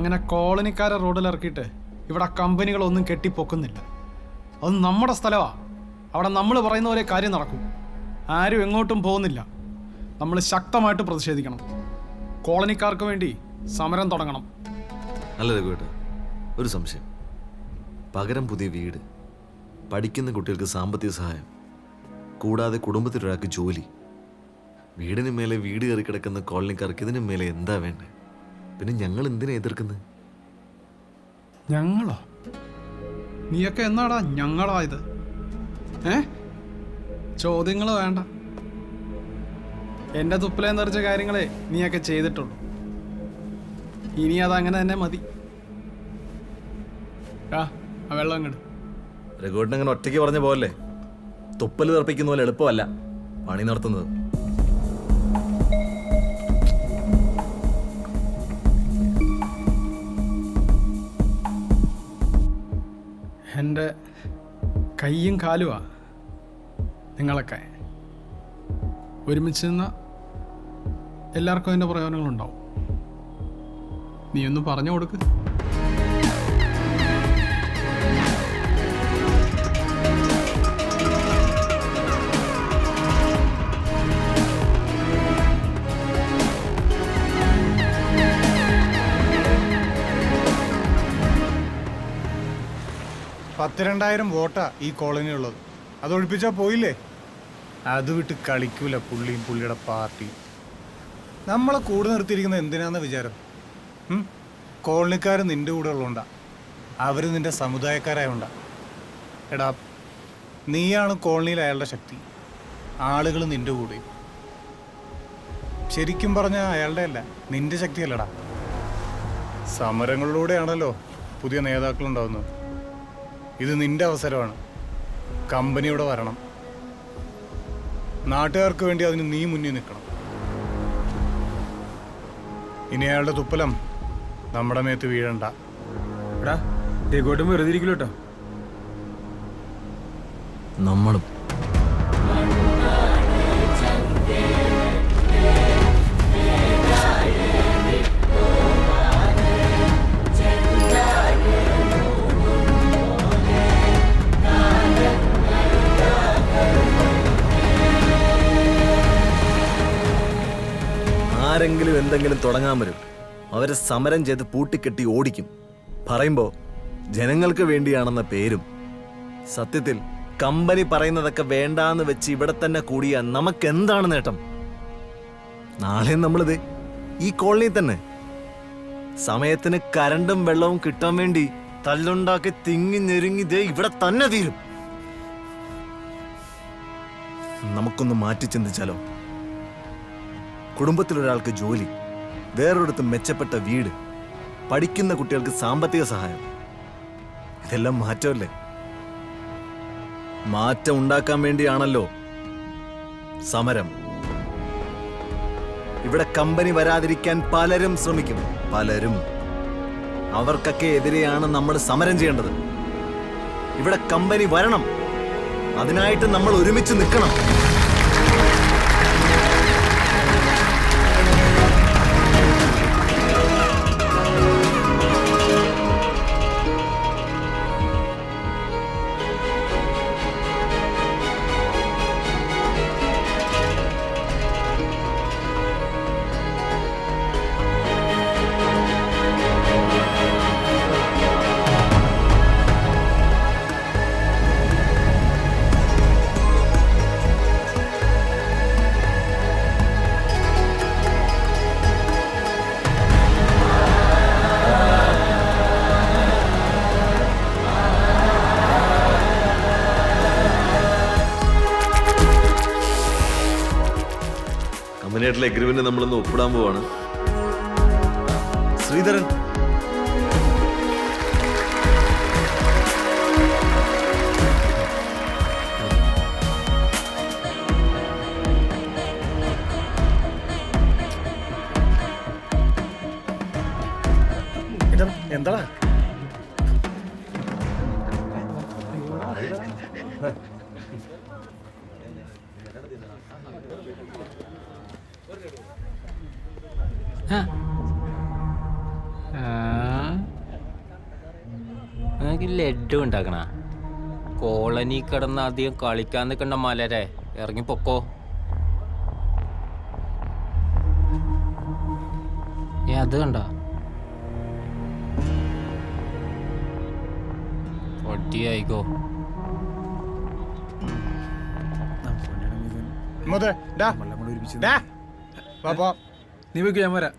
അങ്ങനെ കോളനിക്കാരെ റോഡിൽ ഇറക്കിയിട്ട് ഇവിടെ കമ്പനികളൊന്നും കെട്ടിപ്പൊക്കുന്നില്ല. അത് നമ്മുടെ സ്ഥലമാണ് അവിടെ നമ്മൾ പറയുന്ന പോലെ കാര്യം നടക്കും. ആരും എങ്ങോട്ടും പോകുന്നില്ല. നമ്മൾ ശക്തമായിട്ട് പ്രതിഷേധിക്കണം. കോളനിക്കാർക്ക് വേണ്ടി സമരം തുടങ്ങണം. അല്ല കേട്ടോ ഒരു സംശയം. പകരം പുതിയ വീട് പഠിക്കുന്ന കുട്ടികൾക്ക് സാമ്പത്തിക സഹായം കൂടാതെ കുടുംബത്തിലൊരാൾക്ക് ജോലി. വീടിന് മേലെ വീട് കയറി കിടക്കുന്ന കോളനിക്കാർക്ക് ഇതിന് മേലെ എന്താ വേണ്ടേ? പിന്നെ ഞങ്ങൾ എന്തിനാ എതിർക്കുന്നത്? ഞങ്ങളോ? നീയൊക്കെ എന്നാടാ ഞങ്ങളായത്? ഏ? ചോദ്യങ്ങൾ വേണ്ട. എന്റെ തുപ്പിലേം നിറച്ച കാര്യങ്ങളെ നീയൊക്കെ ചെയ്തിട്ടുള്ളൂ. ഇനി അതങ്ങനെ തന്നെ മതി. ആ വെള്ളം അങ്ങോട്ട് രഘുവേട്ടൻ അങ്ങനെ ഒറ്റയ്ക്ക് പറഞ്ഞ പോലെ തുപ്പൽ തർപ്പിക്കുന്ന പോലെ എളുപ്പമല്ല പണി നടത്തുന്നത്. എന്റെ കയ്യും കാലുമാണ് നിങ്ങളൊക്കെ. ഒരുമിച്ച് നിന്ന് എല്ലാവർക്കും അതിന്റെ പ്രയോജനങ്ങളുണ്ടാവും. നീ ഒന്ന് പറഞ്ഞു കൊടുക്ക്. പത്തിരണ്ടായിരം വോട്ടാ ഈ കോളനി ഉള്ളത്. അത് ഒഴിപ്പിച്ചാ പോയില്ലേ? അത് വിട്ട് കളിക്കൂല പുള്ളിയും പുള്ളിയുടെ പാർട്ടി. നമ്മളെ കൂടെ നിർത്തിയിരിക്കുന്നത് എന്തിനാന്ന് വിചാരം? ഉം? കോളനിക്കാര് നിന്റെ കൂടെ ഉള്ളതുകൊണ്ടാ അവർ നിന്റെ സമുദായക്കാരായോണ്ടാ. എടാ നീയാണ് കോളനിയിൽ അയാളുടെ ശക്തി. ആളുകൾ നിന്റെ കൂടെ. ശരിക്കും പറഞ്ഞാൽ അയാളുടെ അല്ല നിന്റെ ശക്തിയല്ലടാ. സമരങ്ങളിലൂടെയാണല്ലോ പുതിയ നേതാക്കൾ ഉണ്ടാവുന്നത്. ഇത് നിന്റെ അവസരമാണ്. കമ്പനിയോടെ വരണം. നാട്ടുകാർക്ക് വേണ്ടി അതിന് നീ മുന്നിൽ നിൽക്കണം. ഇനി അയാളുടെ തുപ്പലം നമ്മുടെ മേത്ത് വീഴണ്ട. എടാ വെറുതെ ഇരിക്കില്ല കേട്ടോ നമ്മളും ആരെങ്കിലും എന്തെങ്കിലും തുടങ്ങാൻ വരും. അവരെ സമരം ചെയ്ത് പൂട്ടിക്കെട്ടി ഓടിക്കും. പറയുമ്പോൾ ജനങ്ങൾക്ക് വേണ്ടിയാണെന്ന പേരും. സത്യത്തിൽ കമ്പനി പറയുന്നതൊക്കെ വേണ്ടാന്ന് വെച്ച് ഇവിടെ തന്നെ കൂടിയ നമുക്ക് എന്താണ് നേട്ടം? നാളെ നമ്മളിത് ഈ കോളനി തന്നെ. സമയത്തിന് കരണ്ടും വെള്ളവും കിട്ടാൻ വേണ്ടി തല്ലുണ്ടാക്കി തിങ്ങി ഞെരുങ്ങി ദേ ഇവിടെ തന്നെ തീരും നമുക്കൊന്ന് മാറ്റി ചിന്തിച്ചാലോ? കുടുംബത്തിലൊരാൾക്ക് ജോലി വേറൊരിടത്ത് മെച്ചപ്പെട്ട വീട് പഠിക്കുന്ന കുട്ടികൾക്ക് സാമ്പത്തിക സഹായം. ഇതെല്ലാം മാറ്റമല്ലേ? മാറ്റം ഉണ്ടാക്കാൻ വേണ്ടിയാണല്ലോ സമരം. ഇവിടെ കമ്പനി വരാതിരിക്കാൻ പലരും ശ്രമിക്കും. പലരും അവർക്കൊക്കെ എതിരെയാണ് നമ്മൾ സമരം ചെയ്യേണ്ടത്. ഇവിടെ കമ്പനി വരണം. അതിനായിട്ട് നമ്മൾ ഒരുമിച്ച് നിൽക്കണം. കമ്പനിയായിട്ടുള്ള എഗ്രിമെന്റ് നമ്മളൊന്ന് ഒപ്പിടാൻ പോവാണ്. ശ്രീധരൻ. എന്താ ആ. ഈ ഉണ്ടാക്കണ? കോളനി കിടന്ന് അധികം കളിക്കാൻ നിൽക്കണ്ട മലരെ. ഇറങ്ങി പൊക്കോ ഏ അത് കണ്ട? പൊട്ടിയായിക്കോ. ഇങ്ങോട്ട് ഡാ നീ പോയിക്കോ ഞാൻ വരാം.